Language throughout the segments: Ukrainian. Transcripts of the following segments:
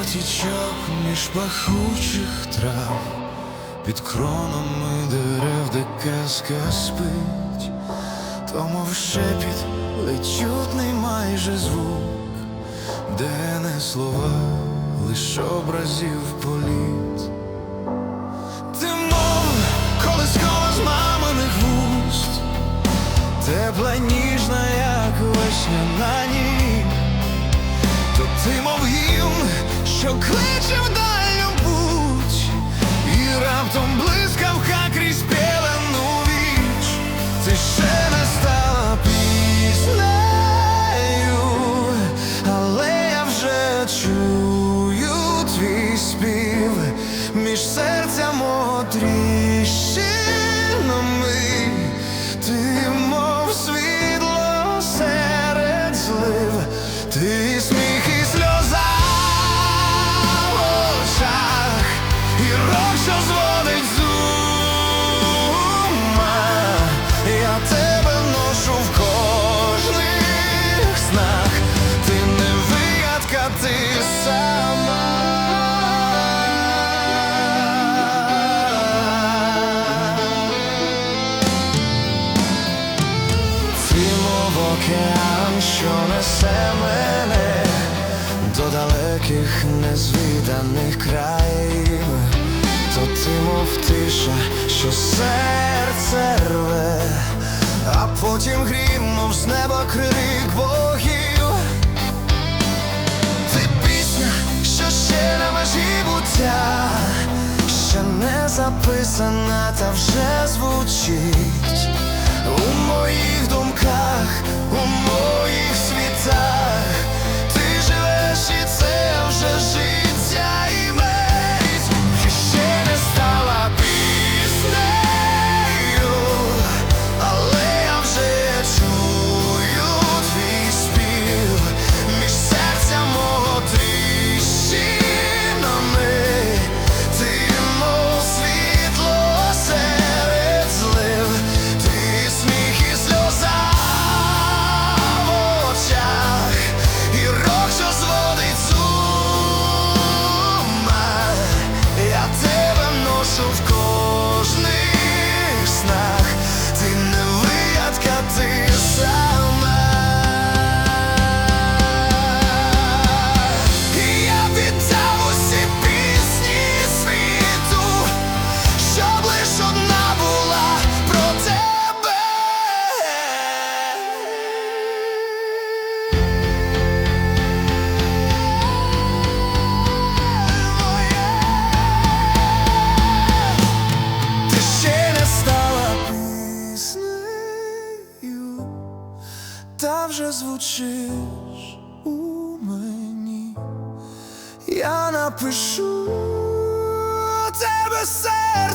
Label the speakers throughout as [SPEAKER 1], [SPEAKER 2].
[SPEAKER 1] потічок між пахучих трав, під кронами дерев, де казка спить, то мов шепіт лечутний майже звук, де не слова, лиш образів політ. Ти мов колискова з маминих вуст, тепла ніжна, як весняна ніч. То ти мов гімн, що кличе в дальню путь, і раптом блискавка крізь пелену віч, ти ще не стала піснею, але я вже чую твій спів. Між серцям отріщинами, океан, що несе мене до далеких незвіданих країв, то ти мов тиша, що серце рве, а потім грім, мов з неба крик богів. Ти пісня, що ще на межі буття, ще не записана, та вже звучить у моїх думках, у моїх світах. Та вже звучиш у мені. Я напишу тебе серцем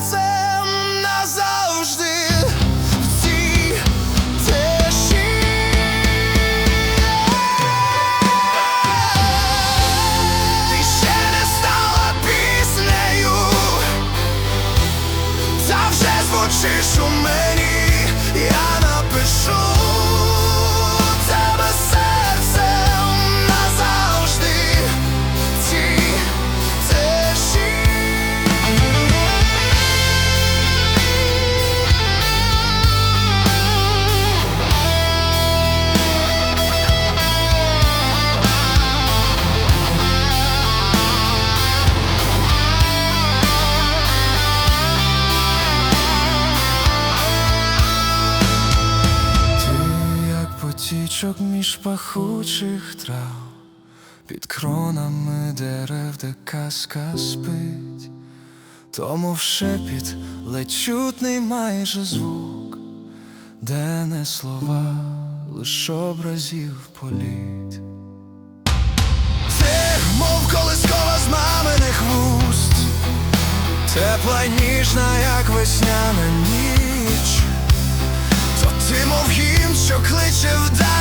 [SPEAKER 1] Садочок між пахучих трав, під кронами дерев, де казка спить, тому в шепіт ледь чутний майже звук, де не слова, лиш образів політ. Ти, мов колискова з маминих вуст, тепла ніжна, як весняна ніч, то ти, мов гімн, що кличе вдаль